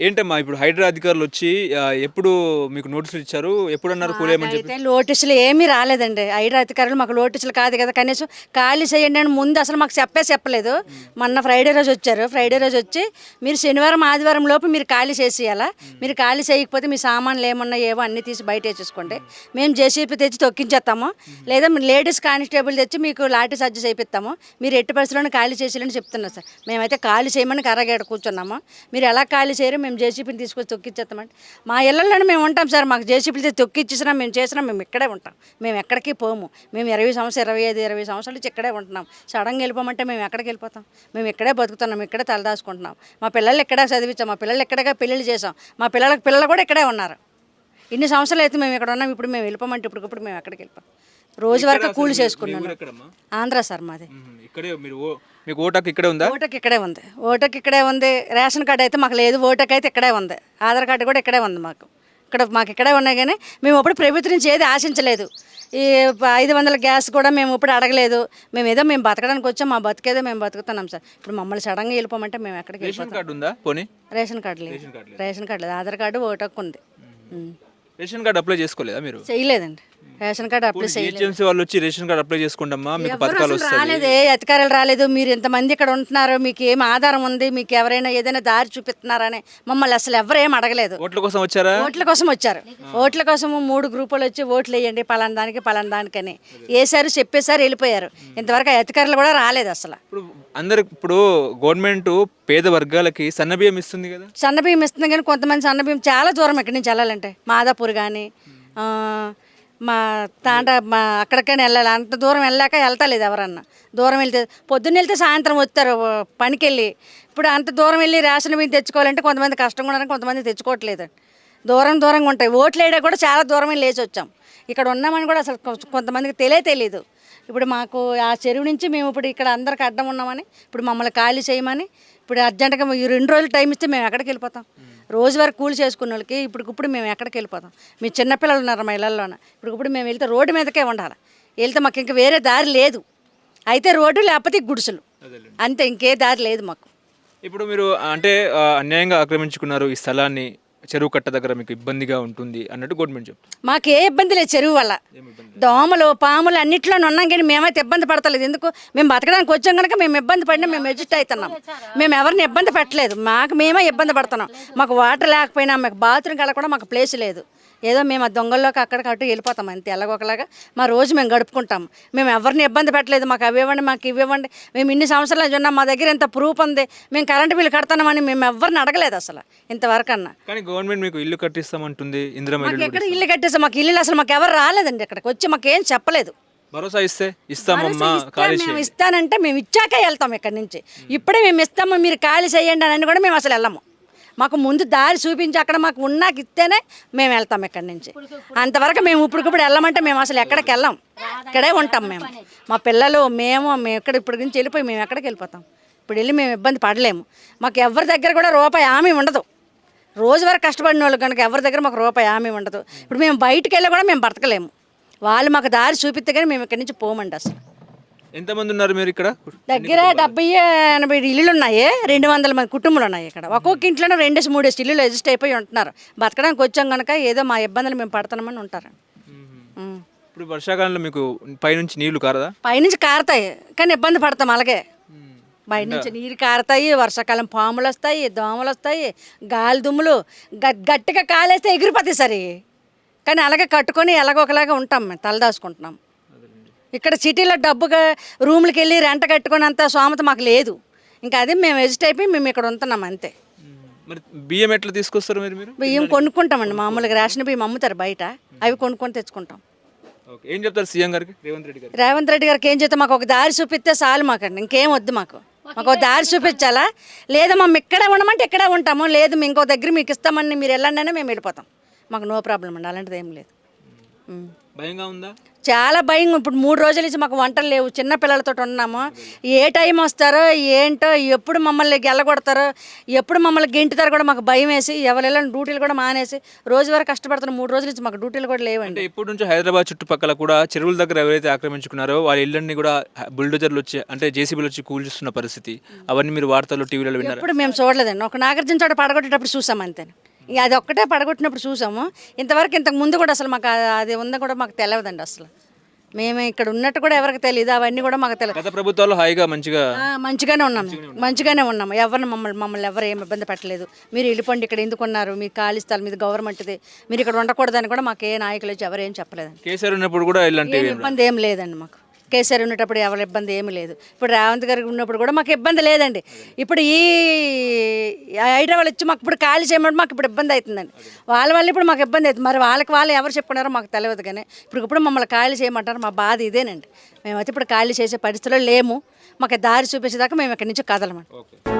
ఏంటమ్మా ఇప్పుడు హైడ్రా అధికారులు వచ్చి ఆ, ఎప్పుడు మీకు నోటీసులు ఇచ్చారు? ఎప్పుడు అన్నారు కూలేయమని చెప్పి? అయితే నోటీసులు ఏమీ రాలేదండి. ఐదు అధికారులు మాకు నోటీసులు కాదు కదా కనీసం ఖాళీ చేయండి అని ముందు అసలు మాకు చెప్పే చెప్పలేదు. మొన్న ఫ్రైడే రోజు వచ్చారు. ఫ్రైడే రోజు వచ్చి మీరు శనివారం ఆదివారం లోపు మీరు ఖాళీ చేసేయాలా? మీరు ఖాళీ చేయకపోతే మీ సామాన్లు ఏమన్నా ఏవో అన్నీ తీసి బయట వేసేసుకోండి. మేము జేసీపీ తెచ్చి తొక్కించేస్తాము. లేదా లేడీస్ కానిస్టేబుల్ తెచ్చి మీకు లాఠీ సజ్జ చేపిస్తాము. మీరు ఎట్టి పరిస్థితుల్లో ఖాళీ చేసేయాలని చెప్తున్నారు సార్. మేమైతే ఖాళీ చేయమని కర్రగేడ కూర్చున్నాము. మీరు ఎలా ఖాళీ చేయరు మేము జేసీపీని తీసుకొచ్చి తొక్కిచ్చేస్తామంటే మా ఇళ్ళల్లోనే మేము ఉంటాం సార్. మాకు జేసీపీలు తెచ్చి తొక్కిచ్చేసినా మేము చేసినా మేము ఇక్కడే ఉంటాం. మేము ఎక్కడికి పోము. మేము ఇరవై సంవత్సరాలు ఇరవై ఐదు ఇరవై సంవత్సరాల నుంచి ఇక్కడే ఉంటున్నాం. సడన్గా వెళ్ళిపోమంటే మేము ఎక్కడికి వెళ్ళిపోతాం? మేము ఇక్కడే బతుకుతున్నాం. ఇక్కడే తలదాచుకుంటున్నాం. మా పిల్లలు ఇక్కడే చదివించాం. మా పిల్లలు ఇక్కడే పెళ్ళిళ్ళు చేసాం మా పిల్లలకి పిల్లలు కూడా ఇక్కడే ఉన్నారు. ఇన్ని సంవత్సరాలు అయితే మేము ఇక్కడ ఉన్నాం. ఇప్పుడు మేము వెళ్ళిపోమంటే ఇప్పటికప్పుడు మేము ఎక్కడికి వెళ్ళిపోతాం రోజు వరకు కూలి చేసుకున్నాను. ఆంధ్ర సార్ మాది. ఇక్కడే మీరు మీకు ఓటాకు ఇక్కడే ఉందా? ఓటకి ఇక్కడే ఉంది. ఓటకి ఇక్కడే ఉంది. రేషన్ కార్డు అయితే మాకు లేదు. ఓటకి అయితే ఇక్కడే ఉంది. ఆధార్ కార్డు కూడా ఇక్కడే ఉంది మాకు. ఇక్కడ మాకు ఇక్కడే ఉన్నాయి కానీ మేము ఇప్పుడు ప్రభుత్వం నుంచి ఏది ఆశించలేదు. ఈ ఐదు వందల గ్యాస్ కూడా మేము ఇప్పుడు అడగలేదు. మేము ఏదో మేము బతకడానికి వచ్చాం. మా బతికేదో మేము బతుకుతున్నాం సార్. ఇప్పుడు మమ్మల్ని సడన్గా వెళ్ళిపోమంటే మేము ఎక్కడికి రేషన్ కార్డు ఉందా? పోనీ. రేషన్ కార్డు లేదు. రేషన్ కార్డు లేదు. ఆధార్ కార్డు ఓటకు ఉంది. రేషన్ కార్డు అప్లై చేసుకోలేదా మీరు? చేయలేదండి. రేషన్ కార్డు అప్లై చేయలేదు. జిహెచ్ఎంసీ వాళ్ళు వచ్చి రేషన్ కార్డు అప్లై చేసుకోండమ్మా మీకు పథకాలు వస్తాయి. రాలేదే అధికారులు రాలేదు మీరు ఇంతమంది ఇక్కడ ఉంటున్నారు మీకు ఏం ఆధారం ఉంది మీకు ఎవరైనా ఏదైనా దారి చూపిస్తున్నారని మమ్మల్ని అసలు ఎవరు ఏం అడగలేదు. ఓట్ల కోసం వచ్చారా? ఓట్ల కోసం వచ్చారు. ఓట్ల కోసం మూడు గ్రూపులు వచ్చి ఓట్లు వేయండి పలానా దానికి పలానా దానికని. వేసారు చెప్పేశారు వెళ్ళిపోయారు. ఇంతవరకు అధికారులు కూడా రాలేదు అసలు. ఇప్పుడు అందరు ఇప్పుడు గవర్నమెంట్ పేద వర్గాలకి సన్నబియ్యం ఇస్తుంది కదా? సన్నబియ్యం ఇస్తుంది కానీ కొంతమంది సన్నబియ్యం చాలా దూరం ఇక్కడి నుంచి వెళ్ళాలంటే. మాదాపూర్ కానీ మా తాండ మా అక్కడికైనా వెళ్ళాలి. అంత దూరం వెళ్ళాక వెళ్తలేదు ఎవరన్నా. దూరం వెళ్తే పొద్దున్న వెళ్తే సాయంత్రం వస్తారు పనికి వెళ్ళి ఇప్పుడు అంత దూరం వెళ్ళి రేషన్ మీద తెచ్చుకోవాలంటే కొంతమంది కష్టంగా ఉన్నారు కొంతమంది తెచ్చుకోవట్లేదు. దూరం దూరంగా ఉంటాయి. ఓట్లు వేయడానికి కూడా చాలా దూరం వెళ్ళి లేచి వచ్చాం. ఇక్కడ ఉన్నామని కూడా అసలు కొంతమందికి తెలియ తెలియదు ఇప్పుడు మాకు ఆ చెరువు నుంచి మేము ఇప్పుడు ఇక్కడ అందరికి అడ్డం ఉన్నామని ఇప్పుడు మమ్మల్ని ఖాళీ చేయమని ఇప్పుడు అర్జెంటుగా ఈ రెండు రోజులు టైం ఇస్తే మేము ఎక్కడికి వెళ్ళిపోతాం. రోజు వరకు కూలి చేసుకున్న వాళ్ళకి ఇప్పటికిప్పుడు మేము ఎక్కడికి వెళ్ళిపోతాం. మీ చిన్నపిల్లలు ఉన్నారు మా ఇళ్ళల్లోన ఇప్పటికిప్పుడు మేము వెళ్తే రోడ్డు మీదకే ఉండాలి. వెళ్తే మాకు ఇంకా వేరే దారి లేదు. అయితే రోడ్డు లేకపోతే గుడిసెలు. అంతే ఇంకే దారి లేదు మాకు. ఇప్పుడు మీరు అంటే అన్యాయంగా ఆక్రమించుకున్నారు ఈ స్థలాన్ని చెరువు కట్ట దగ్గర మీకు ఇబ్బందిగా ఉంటుంది అన్నట్టు గవర్నమెంట్ చెప్తుంది. మాకు ఏ ఇబ్బంది లేదు చెరువు వల్ల. దోమలు పాములు అన్నిట్లోనే ఉన్నాం కానీ మేమైతే ఇబ్బంది పడతలేదు. ఎందుకు? మేము బతకడానికి వచ్చాం కనుక మేము ఇబ్బంది పడినా మేము ఎడ్జిట్ అవుతున్నాం. మేము ఎవరిని ఇబ్బంది పెట్టలేదు. మాకు మేమే ఇబ్బంది పడుతున్నాం. మాకు వాటర్ లేకపోయినా మాకు బాత్రూమ్ కల కూడా మాకు ప్లేస్ లేదు. ఏదో మేము ఆ దొంగల్లోకి అక్కడికి అటు వెళ్ళిపోతాం అంతే ఎలాగొకలాగా. మా రోజు మేము గడుపుకుంటాం. మేము ఎవరిని ఇబ్బంది పెట్టలేదు మాకు అవి ఇవ్వండి మాకు ఇవి ఇవ్వండి. మేము ఇన్ని సంవత్సరాలు ఉన్నాం మా దగ్గర ఎంత ప్రూఫ్ ఉంది. మేము కరెంటు బిల్లు కడతామని మేము ఎవరిని అడగలేదు అసలు ఇంతవరకు అన్నా కానీ గవర్నమెంట్ మీకు ఇల్లు కట్టిస్తామంటుంది మాకు ఎక్కడ ఇల్లు కట్టేసాం మాకు ఇల్లు అసలు మాకు ఎవరు రాలేదండి ఇక్కడికి వచ్చి మాకు ఏం చెప్పలేదు. భరోసా ఇస్తే ఇస్తామమ్మా ఖాళీ మేము ఇస్తానంటే మేము ఇచ్చాకే వెళ్తాం ఇక్కడి నుంచి. ఇప్పుడే మేము ఇస్తాము మీరు ఖాళీ చేయండి అని కూడా మేము అసలు వెళ్ళము. మాకు ముందు దారి చూపించి అక్కడ మాకు ఉన్నాక ఇస్తేనే మేము వెళ్తాం ఇక్కడి నుంచి. అంతవరకు మేము ఇప్పటికిప్పుడు వెళ్ళమంటే మేము అసలు ఎక్కడికి వెళ్ళాం. ఇక్కడే ఉంటాం మేము. మా పిల్లలు మేము మేము ఇక్కడ ఇప్పటి నుంచి వెళ్ళిపోయి మేము ఎక్కడికి వెళ్ళిపోతాం. ఇప్పుడు వెళ్ళి మేము ఇబ్బంది పడలేము. మాకు ఎవరి దగ్గర కూడా రూపాయి హామీ ఉండదు. రోజు వరకు కష్టపడిన వాళ్ళు కనుక ఎవరి దగ్గర మాకు రూపాయి హామీ ఉండదు. ఇప్పుడు మేము బయటికి వెళ్ళి కూడా మేము బ్రతకలేము వాళ్ళు మాకు దారి చూపిస్తే కానీ మేము ఇక్కడి నుంచి పోమండి అసలు. ఎంతమంది ఉన్నారు మీరు ఇక్కడ? దగ్గర డెబ్బై ఎనభై ఇల్లులు ఉన్నాయి. రెండు వందల మంది కుటుంబాలు ఉన్నాయి ఇక్కడ. ఒక్కొక్క ఇంట్లోనే రెండేసి మూడేసి ఇల్లులు ఎజిస్ట్ అయిపోయి ఉంటున్నారు. బతకడానికి వచ్చాం కనుక ఏదో మా ఇబ్బందులు మేము పడుతున్నామని ఉంటారు. ఇప్పుడు వర్షాకాలంలో మీకు పైనుంచి నీళ్ళు కారదా? పైనుంచి కారుతాయి. కానీ ఇబ్బంది పడతాం అలాగే. బయట నుంచి నీరు కారుతాయి వర్షాకాలం పాములు వస్తాయి దోమలు వస్తాయి గాలి దుమ్ములు గట్టిగా కాలేస్తే ఎగిరిపోతాయి సరి. కానీ అలాగే కట్టుకొని ఎలాగోకలాగా ఉంటాం మేము తలదాచుకుంటున్నాం. ఇక్కడ సిటీలో డబ్బుగా రూమ్లకి వెళ్ళి రెంట కట్టుకొని అంత సోమత మాకు లేదు. ఇంకా అది మేము ఎజిట్ అయిపోయి మేము ఇక్కడ ఉంటున్నాం అంతే. మరి బియ్యం ఎట్లా తీసుకొస్తారు మీరు మీరు? బియ్యం కొనుక్కుంటామండి మామూలుగా రేషన్ బియ్యం అమ్ముతారు బయట. అవి కొనుక్కొని తెచ్చుకుంటాం. ఓకే ఏం చెప్తారు సీఎం గారికి? రేవంత్ రెడ్డి గారు. రేవంత్ రెడ్డి గారికి ఏం చేస్తాం మాకు ఒక దారి చూపిస్తే చాలు మాకండి ఇంకేం వద్దు మాకు. మాకు ఒక దారి చూపించాలా? లేదా మేము ఇక్కడే ఉండమంటే ఇక్కడే ఉంటాము లేదు మేము ఇంకో దగ్గర మీకు ఇస్తామని మీరు వెళ్ళండి మేము వెళ్ళిపోతాం. మాకు నో ప్రాబ్లం అండి అలాంటిది ఏం లేదు. భయంగా ఉందా? చాలా భయం ఇప్పుడు మూడు రోజుల నుంచి మాకు వంటలు లేవు. చిన్న పిల్లలతో ఉన్నాము. ఏ టైం వస్తారో ఏంటో ఎప్పుడు మమ్మల్ని గెల్లగొడతారో ఎప్పుడు మమ్మల్ని గెంటుతారో కూడా మాకు భయం వేసి ఎవరెళ్ళని డ్యూటీలు కూడా మానేసి రోజు వరకు కష్టపడుతున్నాం మూడు రోజుల నుంచి మాకు డ్యూటీలు కూడా లేవండి. అంటే ఇప్పటి నుంచి హైదరాబాద్ చుట్టుపక్కల కూడా చెరువుల దగ్గర ఎవరైతే ఆక్రమించుకున్నారో వాళ్ళ ఇళ్ళన్ని కూడా బుల్డోజర్లు వచ్చి అంటే జేసీబీలు వచ్చి కూల్చిస్తున్న పరిస్థితి. అవన్నీ మీరు వార్తల్లో టీవీలలో విన్నారు? ఎప్పుడు మేము చూడలేదండి. ఒక నాగార్జున చోట పడగొట్టేటప్పుడు చూసాం అంతే ఇక అది ఒక్కటే పడగొట్టినప్పుడు చూసాము. ఇంతవరకు ఇంతకు ముందు కూడా అసలు మాకు అది ఉందో కూడా మాకు తెలియదండి అసలు. మేము ఇక్కడ ఉన్నట్టు కూడా ఎవరికి తెలియదు అవన్నీ కూడా మాకు తెలియదు గత ప్రభుత్వాలు హాయిగా మంచిగా మంచిగానే ఉన్నాము. మంచిగానే ఉన్నాము. ఎవరిని మమ్మల్ని మమ్మల్ని ఎవరు ఏమి ఇబ్బంది పెట్టలేదు. మీరు వెళ్ళిపోండి ఇక్కడ ఎందుకు ఉన్నారు? మీ ఖాళీ స్థలం మీద గవర్నమెంట్ది. మీరు ఇక్కడ ఉండకూడదని కూడా మాకు ఏ నాయకులు వచ్చి ఎవరు ఏం చెప్పలేదండి. కేసీఆర్ ఉన్నప్పుడు కూడా ఇబ్బంది ఏం లేదండి మాకు. కేసీఆర్ ఉన్నప్పుడు ఎవరి ఇబ్బంది ఏమీ లేదు. ఇప్పుడు రేవంత్ గారికి ఉన్నప్పుడు కూడా మాకు ఇబ్బంది లేదండి. ఇప్పుడు ఈ హైదరాబాద్ వచ్చి మాకు ఇప్పుడు ఖాళీ చేయమంటే మాకు ఇప్పుడు ఇబ్బంది అవుతుందండి. వాళ్ళ వల్ల ఇప్పుడు మాకు ఇబ్బంది అవుతుంది. మరి వాళ్ళకి వాళ్ళు ఎవరు చెప్పుకున్నారో మాకు తెలియదు కానీ ఇప్పుడు ఇప్పుడు మమ్మల్ని ఖాళీ చేయమంటారు. మా బాధ ఇదేనండి. మేమైతే ఇప్పుడు ఖాళీ చేసే పరిస్థితిలో లేము. మాకు దారి చూపించేదాకా మేము ఇక్కడి నుంచి కదలమండి. ఓకే.